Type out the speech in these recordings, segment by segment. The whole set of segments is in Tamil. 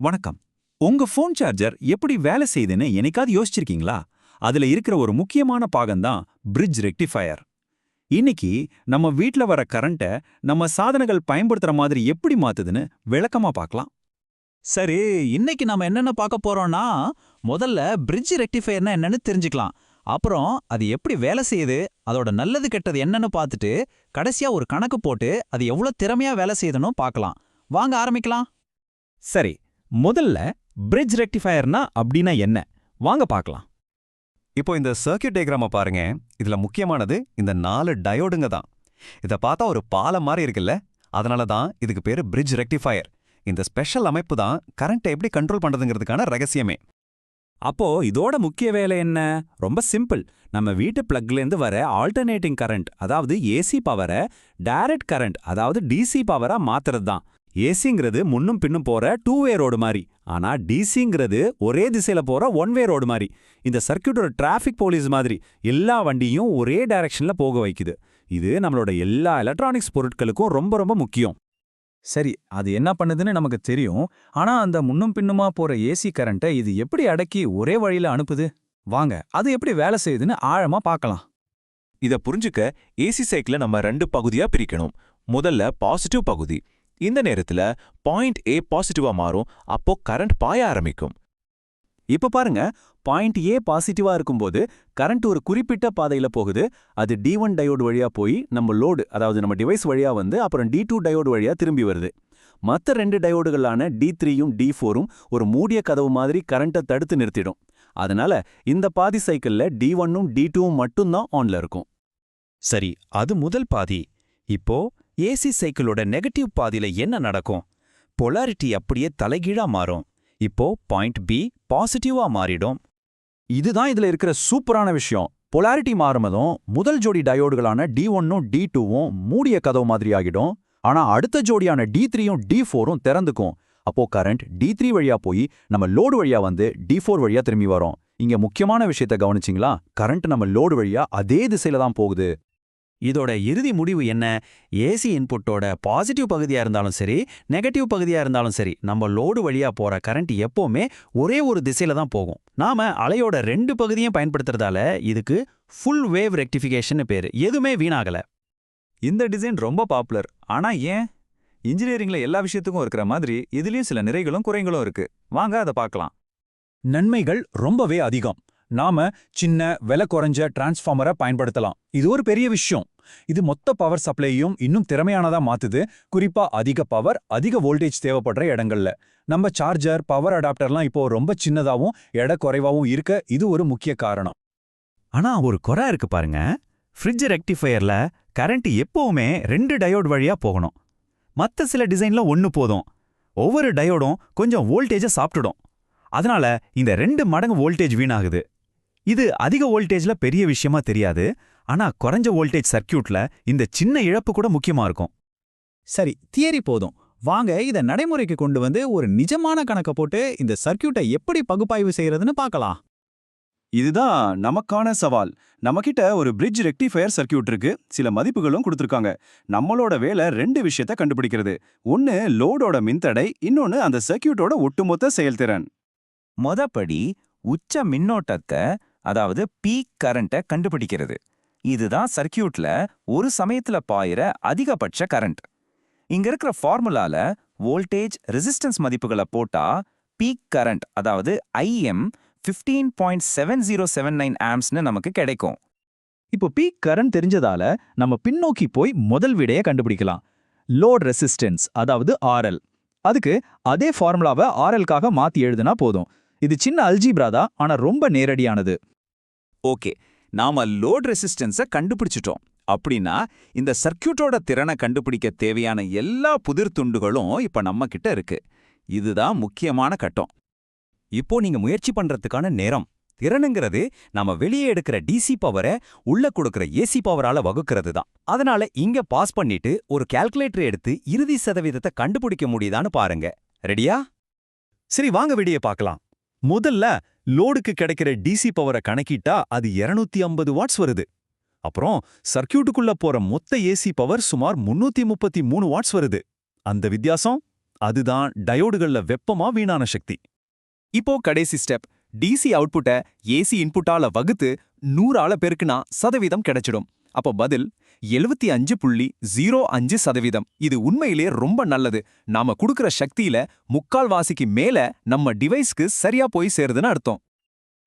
வணக்கம். உங்க ஃபோன் சார்ஜர் எப்படி வேலை செய்யுதுன்னு என்னைக்காவது யோசிச்சிருக்கீங்களா? அதுல இருக்கிற ஒரு முக்கியமான பாகம்தான் பிரிட்ஜ் ரெக்டிஃபயர் இன்னைக்கு நம்ம வீட்ல வர கரண்ட்டை நம்ம சாதனங்கள் பயன்படுத்துற மாதிரி எப்படி மாத்துதுன்னு விளக்கமா பார்க்கலாம். சரி இன்னைக்கு நாம என்னென்ன பார்க்க போறோம்னா முதல்ல பிரிட்ஜ் ரெக்டிஃபையர்னா என்னன்னு தெரிஞ்சுக்கலாம். அப்புறம் அது எப்படி வேலை செய்யுது அதோட நல்லது கெட்டது என்னன்னு பார்த்துட்டு கடைசியா ஒரு கணக்கு போட்டு அது எவ்வளோ திறமையா வேலை செய்யுதுன்னு பார்க்கலாம். வாங்க ஆரம்பிக்கலாம். சரி முதல்ல பிரிட்ஜ் ரெக்டிஃபயர்னா அப்படின்னா என்ன? வாங்க பார்க்கலாம். இப்போ இந்த சர்க்கியூட் டயக்ராம பாருங்க. இதுல முக்கியமானது இந்த நாலு டயோடுங்க தான். இதை பார்த்தா ஒரு பாலம் மாதிரி இருக்குல்ல? அதனால தான் இதுக்கு பேரு பிரிட்ஜ் ரெக்டிஃபயர் இந்த ஸ்பெஷல் அமைப்பு தான் கரண்ட்டை எப்படி கண்ட்ரோல் பண்றதுங்கிறதுக்கான ரகசியமே. அப்போ இதோட முக்கிய வேலை என்ன? ரொம்ப சிம்பிள் நம்ம வீட்டு பிளக்ல இருந்து வர ஆல்டர்னேட்டிங் கரண்ட் அதாவது ஏசி பவரை டைரக்ட் கரண்ட் அதாவது டிசி பவரா மாத்துறது தான் ஏசிங்கிறது முன்னும் பின்னும் போற டூ வே ரோடு மாதிரி ஆனா டிசிங்கிறது ஒரே திசையில போற ஒன் வே ரோடு மாதிரி இந்த சர்க்கியூட்டோட டிராஃபிக் போலீஸ் மாதிரி எல்லா வண்டியும் ஒரே டைரக்ஷன்ல போக வைக்குது. இது நம்மளோட எல்லா எலக்ட்ரானிக்ஸ் பொருட்களுக்கும் ரொம்ப ரொம்ப முக்கியம். சரி அது என்ன பண்ணுதுன்னு நமக்கு தெரியும். ஆனா அந்த முன்னும் பின்னுமா போற ஏசி கரண்ட்டை இது எப்படி அடக்கி ஒரே வழியில அனுப்புது? வாங்க அது எப்படி வேலை செய்யுதுன்னு ஆழமா பார்க்கலாம். இத புரிஞ்சுக்க ஏசி சைக்கிள நம்ம ரெண்டு பகுதியா பிரிக்கணும். முதல்ல பாசிட்டிவ் பகுதி இந்த நேரத்துல பாயிண்ட் ஏ பாசிட்டிவா மாறும் அப்போ கரண்ட் பாய ஆரம்பிக்கும். இப்ப பாருங்க பாயிண்ட் ஏ பாசிட்டிவா இருக்கும்போது கரண்ட் ஒரு குறிப்பிட்ட பாதையில போகுது அது டி ஒன் டயோடு வழியா போய் நம்ம லோடு அதாவது நம்ம டிவைஸ் வழியா வந்து அப்புறம் டி டூ டயோடு வழியா திரும்பி வருது. மத்த ரெண்டு டயோடுகளான டி த்ரீயும் டி ஃபோரும் ஒரு மூடிய கதவு மாதிரி கரண்ட்டை தடுத்து நிறுத்திடும். அதனால இந்த பாதி சைக்கிள்ல டி ஒன்னும் டி டூவும் மட்டும்தான் ஆன்ல இருக்கும். சரி அது முதல் பாதி. இப்போ ஏசி சைக்கிளோட நெகட்டிவ் பாதியில என்ன நடக்கும்? பொலாரிட்டி அப்படியே தலைகீழா மாறும். இப்போ பாயிண்ட் பி பாசிட்டிவா மாறிடும். இதுதான் இதுல இருக்கிற சூப்பரான விஷயம். பொலாரிட்டி மாறுமதும் முதல் ஜோடி டயோடுகளான டி ஒன்னும் டி டூவும் மூடிய கதவு மாதிரி ஆகிடும். ஆனா அடுத்த ஜோடியான டி த்ரீயும் டி ஃபோரும் திறந்துக்கும். அப்போ கரண்ட் டி த்ரீ வழியா போய் நம்ம லோடு வழியா வந்து டி ஃபோர் வழியா திரும்பி வரும். இங்க முக்கியமான விஷயத்த கவனிச்சிங்களா? கரண்ட் நம்ம லோடு வழியா அதே திசையில தான் போகுது. இதோட இறுதி முடிவு என்ன? ஏசி இன்புட்டோட பாசிட்டிவ் பகுதியா இருந்தாலும் சரி நெகட்டிவ் பகுதியா இருந்தாலும் சரி நம்ம லோடு வழியா போற கரண்ட் எப்பவுமே ஒரே ஒரு திசையில தான் போகும். நாம அலையோட ரெண்டு பகுதியும் பயன்படுத்துறதால இதுக்கு ஃபுல் வேவ் ரெக்டிஃபிகேஷன் பேரு. எதுவுமே வீணாகல. இந்த டிசைன் ரொம்ப பாப்புலர் ஆனா ஏன்? இன்ஜினியரிங்ல எல்லா விஷயத்துக்கும் இருக்கிற மாதிரி இதுலயும் சில நிறைகளும் குறைகளும் இருக்கு. வாங்க அதை பார்க்கலாம். நன்மைகள் ரொம்பவே அதிகம். நாம சின்ன விலை குறைஞ்ச டிரான்ஸ்ஃபார்மரை பயன்படுத்தலாம். இது ஒரு பெரிய விஷயம். இது மொத்த பவர் சப்ளையும் இன்னும் திறமையானதா மாத்துது. குறிப்பா அதிக பவர் அதிக வோல்டேஜ் தேவைப்படுற இடங்கள்ல. நம்ம சார்ஜர் பவர் அடாப்டர்லாம் இப்போ ரொம்ப சின்னதாவும் எடை குறைவாவும் இருக்க இது ஒரு முக்கிய காரணம். ஆனா ஒரு குறை இருக்கு பாருங்க. ஃப்ரிட்ஜ் ரெக்டிஃபையர்ல கரண்ட் எப்பவுமே ரெண்டு டயோட் வழியா போகணும். மத்த சில டிசைன்ல ஒன்னு போதும். ஒவ்வொரு டயோடும் கொஞ்சம் வோல்டேஜை சாப்பிட்டுடும். அதனால இந்த ரெண்டு மடங்கு வோல்டேஜ் வீணாகுது. இது அதிக வோல்டேஜ்ல பெரிய விஷயமா தெரியாது. ஆனா குறைஞ்ச வோல்டேஜ் சர்க்கியூட்ல இந்த சின்ன இழப்பு கூட முக்கியமா இருக்கும். சரி தியரி போதும். வாங்க இத நடைமுறைக்கு கொண்டு வந்து ஒரு நிஜமான கணக்க போட்டு இந்த சர்க்கியூட்டை எப்படி பகுப்பாய்வு செய்யறதுன்னு பார்க்கலாம். இதுதான் நமக்கான சவால். நம்மகிட்ட ஒரு பிரிட்ஜ் ரெக்டிஃபயர் சர்க்கியூட் இருக்கு. சில மதிப்புகளும் கொடுத்துருக்காங்க. நம்மளோட வேலை ரெண்டு விஷயத்த கண்டுபிடிக்கிறது. ஒன்னு லோடோட மின்தடை இன்னொன்னு அந்த சர்க்கியூட்டோட ஒட்டுமொத்த செயல்திறன். மொதப்படி உச்ச மின்னோட்டத்தை அதாவது பீக் கரண்ட்டை கண்டுபிடிக்கிறது. இதுதான் சர்க்கியூட்ல ஒரு சமயத்துல பாயிற அதிகபட்ச கரண்ட் இங்க இருக்கிற ஃபார்முலால வோல்டேஜ் ரெசிஸ்டன்ஸ் மதிப்புகளை போட்டா பீக் கரண்ட் அதாவது IM fifteen point seven zero seven nine ஆம்ஸ்னு நமக்கு கிடைக்கும். இப்போ பீக் கரண்ட் தெரிஞ்சதால நம்ம பின்னோக்கி போய் முதல் விடையை கண்டுபிடிக்கலாம். லோட் ரெசிஸ்டன்ஸ் அதாவது ஆர்எல் அதுக்கு அதே ஃபார்முலாவை ஆர்எல்காக மாத்தி எழுதுனா போதும். இது சின்ன அல்ஜீப்ரா தான் ஆனா ரொம்ப நேரடியானது. ஓகே நாம லோட் ரெசிஸ்டன்ஸை கண்டுபிடிச்சிட்டோம். அப்படின்னா இந்த சர்க்கியூட்டோட திறனை கண்டுபிடிக்க தேவையான எல்லா புதிர் துண்டுகளும் இப்ப நம்ம கிட்ட இருக்கு. இதுதான் முக்கியமான கட்டம். இப்போ நீங்க முயற்சி பண்றதுக்கான நேரம். திறனுங்கிறது நாம வெளியே எடுக்கிற டிசி பவரை உள்ள கொடுக்கிற ஏசி பவரால வகுக்கிறது தான். அதனால இங்க பாஸ் பண்ணிட்டு ஒரு கால்குலேட்டர் எடுத்து இறுதி சதவீதத்தை கண்டுபிடிக்க முடியுதான்னு பாருங்க. ரெடியா சரி வாங்க விடிய பார்க்கலாம். முதல்ல லோடுக்கு கிடைக்கிற டிசி பவரை கணக்கிட்டா அது 250 ஐம்பது வாட்ஸ் வருது. அப்புறம் சர்க்கியூட்டுக்குள்ள போற மொத்த ஏசி பவர் சுமார் முன்னூத்தி முப்பத்தி மூணு வாட்ஸ் வருது. அந்த வித்தியாசம்? அதுதான் டயோடுகள்ல வெப்பமா வீணான சக்தி. இப்போ கடைசி ஸ்டெப் டிசி அவுட்புட்டை ஏசி இன்புட்டால வகுத்து நூறால பெருக்குனா சதவீதம் கிடைச்சிடும். அப்போ பதில் எழுபத்தி அஞ்சு புள்ளி ஜீரோ அஞ்சு சதவீதம். இது உண்மையிலே ரொம்ப நல்லது. நாம கொடுக்கிற சக்தியில முக்கால்வாசிக்கு மேல நம்ம டிவைஸ்க்கு சரியா போய் சேருதுன்னு அர்த்தம்.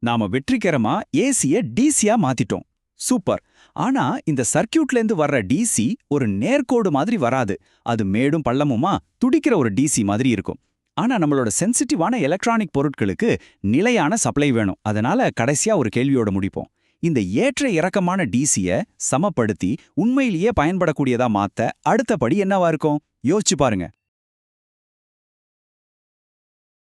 நாம வெற்றிகரமா ஏசிய டிசியா மாத்திட்டோம். சூப்பர். ஆனா இந்த சர்க்கியூட்ல இருந்து வர்ற டிசி ஒரு நேர்கோடு மாதிரி வராது. அது மேடும் பள்ளமுமா துடிக்கிற ஒரு டிசி மாதிரி இருக்கும். ஆனா நம்மளோட சென்சிட்டிவான எலக்ட்ரானிக் பொருட்களுக்கு நிலையான சப்ளை வேணும். அதனால கடைசியா ஒரு கேள்வியோட முடிப்போம். இந்த ஏற்ற இறக்கமான டிசிய சமப்படுத்தி உண்மையிலேயே பயன்படக்கூடியதா மாத்த அடுத்தபடி என்னவா இருக்கும்? யோசிச்சு பாருங்க.